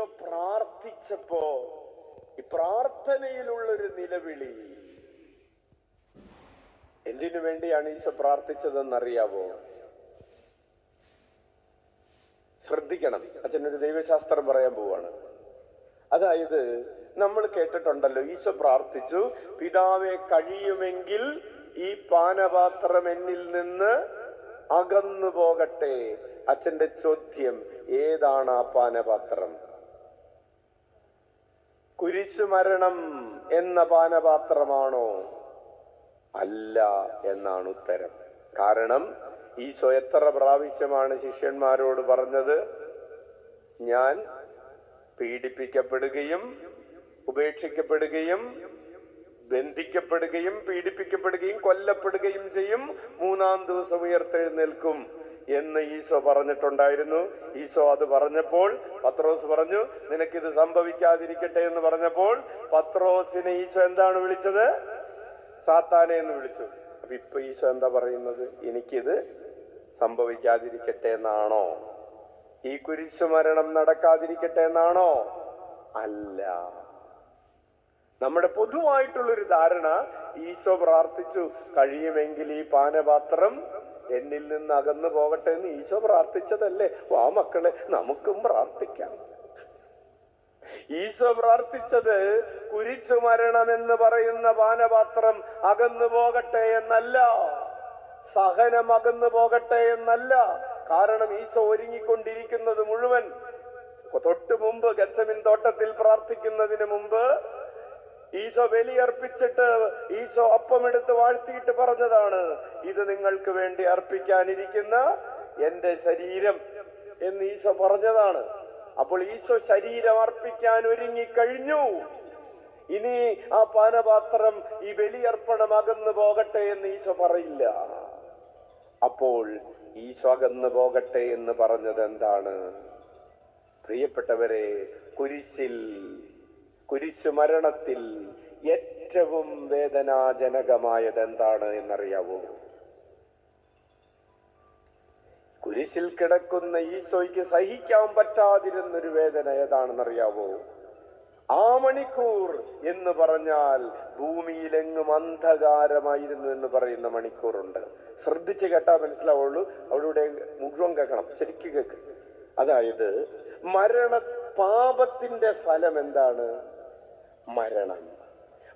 ഈശോ പ്രാർത്ഥിച്ചപ്പോ ഈ പ്രാർത്ഥനയിലുള്ളൊരു നിലവിളി. എന്തിനു വേണ്ടിയാണ് ഈശോ പ്രാർത്ഥിച്ചതെന്നറിയാവോ? ശ്രദ്ധിക്കണം. അച്ഛനൊരു ദൈവശാസ്ത്രം പറയാൻ പോവാണ്. അതായത് നമ്മൾ കേട്ടിട്ടുണ്ടല്ലോ ഈശോ പ്രാർത്ഥിച്ചു പിതാവെ കഴിയുമെങ്കിൽ ഈ പാനപാത്രം എന്നിൽ നിന്ന് അകന്നു പോകട്ടെ അച്ഛന്റെ ചോദ്യം ഏതാണ് ആ പാനപാത്രം? കുരിശുമരണം എന്ന പാനപാത്രമാണോ? അല്ല എന്നാണ് ഉത്തരം. കാരണം ഈശോ എത്ര പ്രാവശ്യമാണ് ശിഷ്യന്മാരോട് പറഞ്ഞത്? ഞാൻ പീഡിപ്പിക്കപ്പെടുകയും ഉപേക്ഷിക്കപ്പെടുകയും ബന്ധിക്കപ്പെടുകയും പീഡിപ്പിക്കപ്പെടുകയും കൊല്ലപ്പെടുകയും ചെയ്യും. മൂന്നാം ദിവസം ഉയർത്തെഴുന്നേൽക്കും. എന്ന് ഈശോ പറഞ്ഞിട്ടുണ്ടായിരുന്നു. ഈശോ അത് പറഞ്ഞപ്പോൾ പത്രോസ് പറഞ്ഞു നിനക്കിത് സംഭവിക്കാതിരിക്കട്ടെ എന്ന് പറഞ്ഞപ്പോൾ പത്രോസിനെ ഈശോ എന്താണ് വിളിച്ചത്? സാത്താനെ എന്ന് വിളിച്ചു. അപ്പൊ ഇപ്പൊ ഈശോ എന്താ പറയുന്നത്? എനിക്കിത് സംഭവിക്കാതിരിക്കട്ടെ എന്നാണോ? ഈ കുരിശു മരണം നടക്കാതിരിക്കട്ടെ എന്നാണോ? അല്ല. നമ്മുടെ പൊതുവായിട്ടുള്ളൊരു ധാരണ ഈശോ പ്രാർത്ഥിച്ചു കഴിയുമെങ്കിൽ ഈ പാനപാത്രം എന്നിൽ നിന്ന് അകന്നു പോകട്ടെ എന്ന് ഈശോ പ്രാർത്ഥിച്ചതല്ലേ? വാ മക്കളെ നമുക്കും പ്രാർത്ഥിക്കാം. ഈശോ പ്രാർത്ഥിച്ചത് കുരിച്ചു മരണമെന്ന് പറയുന്ന പാനപാത്രം അകന്നു പോകട്ടെ എന്നല്ല. സഹനം അകന്നു പോകട്ടെ എന്നല്ല. കാരണം ഈശോ ഒരുങ്ങിക്കൊണ്ടിരിക്കുന്നത് മുഴുവൻ തൊട്ടു മുമ്പ് ഗച്ചമിൻ തോട്ടത്തിൽ പ്രാർത്ഥിക്കുന്നതിന് മുമ്പ് ഈശോ ബലിയർപ്പിച്ചിട്ട് ഈശോ അപ്പം അപ്പമെടുത്ത് വാഴ്ത്തിയിട്ട് പറഞ്ഞതാണ് ഇത് നിങ്ങൾക്ക് വേണ്ടി അർപ്പിക്കാനിരിക്കുന്ന എന്റെ ശരീരം എന്ന് ഈശോ പറഞ്ഞതാണ്. അപ്പോൾ ഈശോ ശരീരം അർപ്പിക്കാൻ ഒരുങ്ങി കഴിഞ്ഞു ഇനി ആ പാനപാത്രം ഈ ബലിയർപ്പണം അകന്നു പോകട്ടെ എന്ന് ഈശോ പറയില്ല. അപ്പോൾ ഈശോ അകന്നു പോകട്ടെ എന്ന് പറഞ്ഞത് എന്താണ് പ്രിയപ്പെട്ടവരെ കുരിശിൽ കുരിശു മരണത്തിൽ ഏറ്റവും വേദനാജനകമായത് എന്താണ് എന്നറിയാവോ? കുരിശിൽ കിടക്കുന്ന ഈശോയ്ക്ക് സഹിക്കാൻ പറ്റാതിരുന്നൊരു വേദന ഏതാണെന്നറിയാവോ? ആ മണിക്കൂർ എന്ന് പറഞ്ഞാൽ ഭൂമിയിലെങ്ങും അന്ധകാരമായിരുന്നു എന്ന് പറയുന്ന മണിക്കൂറുണ്ട്. ശ്രദ്ധിച്ച് കേട്ടാ മനസ്സിലാവുള്ളൂ. അവളുടെ മുഴുവൻ കേൾക്കണം. ശരിക്കും കേൾക്കും അതായത് മരണ പാപത്തിന്റെ ഫലം എന്താണ് മരണം.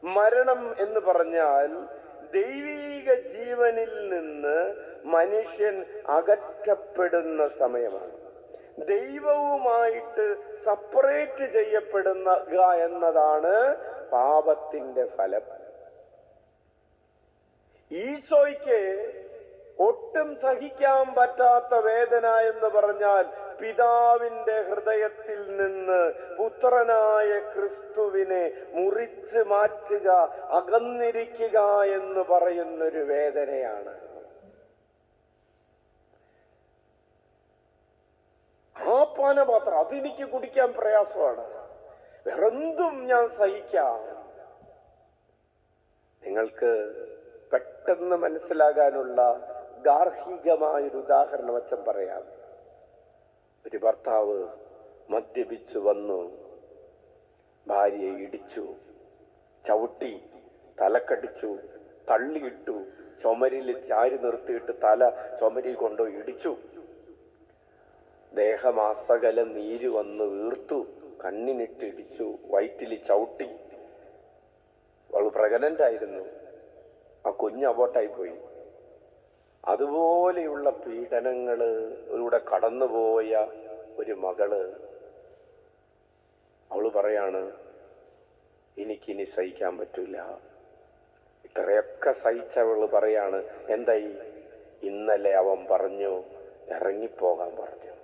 മരണം എന്ന് പറഞ്ഞാൽ ദൈവീക ജീവനിൽ നിന്ന് മനുഷ്യൻ അകറ്റപ്പെടുന്ന സമയമാണ്. ദൈവവുമായിട്ട് സപ്പറേറ്റ് ചെയ്യപ്പെടുന്ന എന്നതാണ് പാപത്തിന്റെ ഫലം. ഈശോയ്ക്ക് ഒട്ടും സഹിക്കാൻ പറ്റാത്ത വേദന എന്ന് പറഞ്ഞാൽ പിതാവിന്റെ ഹൃദയത്തിൽ നിന്ന് പുത്രനായ ക്രിസ്തുവിനെ മുറിച്ച് മാറ്റുക അകന്നിരിക്കുക എന്ന് പറയുന്നൊരു വേദനയാണ്. ആ പാനപാത്രം അതെനിക്ക് കുടിക്കാൻ പ്രയാസമാണ്. വേറെന്തും ഞാൻ സഹിക്കാം. നിങ്ങൾക്ക് പെട്ടെന്ന് മനസ്സിലാകാനുള്ള ഗാർഹികമായൊരു ഉദാഹരണം അച്ഛൻ പറയാം. ഒരു ഭർത്താവ് മദ്യപിച്ചു വന്നു ഭാര്യയെ ഇടിച്ചു ചവിട്ടി തലക്കടിച്ചു തള്ളിയിട്ടു ചുമരിൽ ചാരി നിർത്തിയിട്ട് തല ചുമരി കൊണ്ടോ ഇടിച്ചു. ദേഹമാസകലം നീര് വന്ന് വീർത്തു കണ്ണിനിട്ട് ഇടിച്ചു വയറ്റിൽ ചവിട്ടി. അവൾ പ്രകടന്റായിരുന്നു ആ കുഞ്ഞ് അബോട്ടായി പോയി. അതുപോലെയുള്ള പീഡനങ്ങൾ ലൂടെ കടന്നുപോയ ഒരു മകൾ. അവൾ പറയാണ് എനിക്കിനി സഹിക്കാൻ പറ്റില്ല ഇത്രയൊക്കെ സഹിച്ചവൾ പറയാണ് എന്തായി? ഇന്നലെ അവൻ പറഞ്ഞു ഇറങ്ങിപ്പോകാൻ പറഞ്ഞു.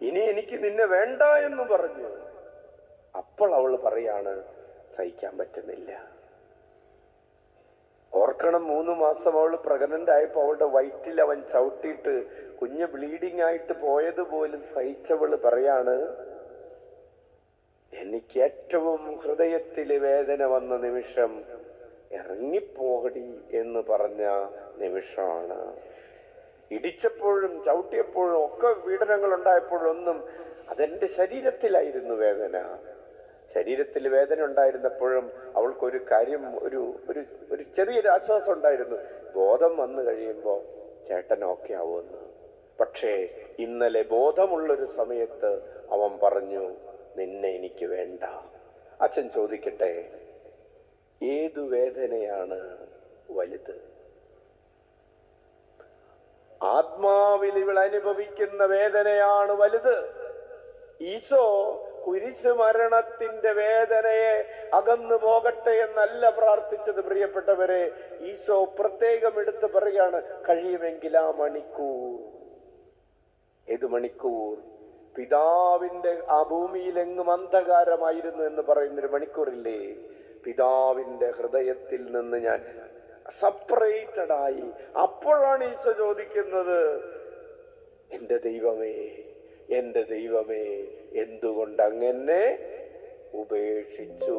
ഇനി എനിക്ക് നിന്നെ വേണ്ട എന്ന് പറഞ്ഞു. അപ്പോൾ അവൾ പറയാണ് സഹിക്കാൻ പറ്റുന്നില്ല. ഓർക്കണം മൂന്ന് മാസം അവൾ പ്രഗ്നന്റ് ആയപ്പോ അവളുടെ വയറ്റിൽ അവൻ ചവിട്ടിയിട്ട് കുഞ്ഞ് ബ്ലീഡിംഗ് ആയിട്ട് പോയതുപോലും സഹിച്ചവൾ പറയാണ് എനിക്ക് ഏറ്റവും ഹൃദയത്തിൽ വേദന വന്ന നിമിഷം ഇറങ്ങിപ്പോകടി എന്ന് പറഞ്ഞ നിമിഷമാണ്. ഇടിച്ചപ്പോഴും ചവിട്ടിയപ്പോഴും ഒക്കെ പീഡനങ്ങൾ ഉണ്ടായപ്പോഴൊന്നും അതെന്റെ ശരീരത്തിലായിരുന്നു വേദന. ശരീരത്തിൽ വേദന ഉണ്ടായിരുന്നപ്പോഴും അവൾക്കൊരു കാര്യം ഒരു ഒരു ഒരു ചെറിയൊരു ആശ്വാസം ഉണ്ടായിരുന്നു. ബോധം വന്നു കഴിയുമ്പോൾ ചേട്ടൻ ഓക്കെ ആവുമെന്ന്. പക്ഷേ ഇന്നലെ ബോധമുള്ളൊരു സമയത്ത് അവൻ പറഞ്ഞു നിന്നെ എനിക്ക് വേണ്ട. അച്ഛൻ ചോദിക്കട്ടെ ഏതു വേദനയാണ് വലുത്? ആത്മാവിൽ ഇവൾ അനുഭവിക്കുന്ന വേദനയാണ് വലുത്. ഈശോ കുരിശ് മരണത്തിന്റെ വേദനയെ അകന്നു പോകട്ടെ എന്നല്ല പ്രാർത്ഥിച്ചത് പ്രിയപ്പെട്ടവരെ. ഈശോ പ്രത്യേകം എടുത്ത് പറയാണ് കഴിയുമെങ്കിൽ ആ മണിക്കൂർ. ഏത് മണിക്കൂർ? പിതാവിന്റെ ആ ഭൂമിയിൽ എങ്ങും അന്ധകാരമായിരുന്നു എന്ന് പറയുന്നൊരു മണിക്കൂറില്ലേ? പിതാവിന്റെ ഹൃദയത്തിൽ നിന്ന് ഞാൻ സെപ്പറേറ്റഡ് ആയി. അപ്പോഴാണ് ഈശോ ചോദിക്കുന്നത് എന്റെ ദൈവമേ എന്റെ ദൈവമേ എന്തുകൊണ്ട് അങ്ങനെ ഉപേക്ഷിച്ചു?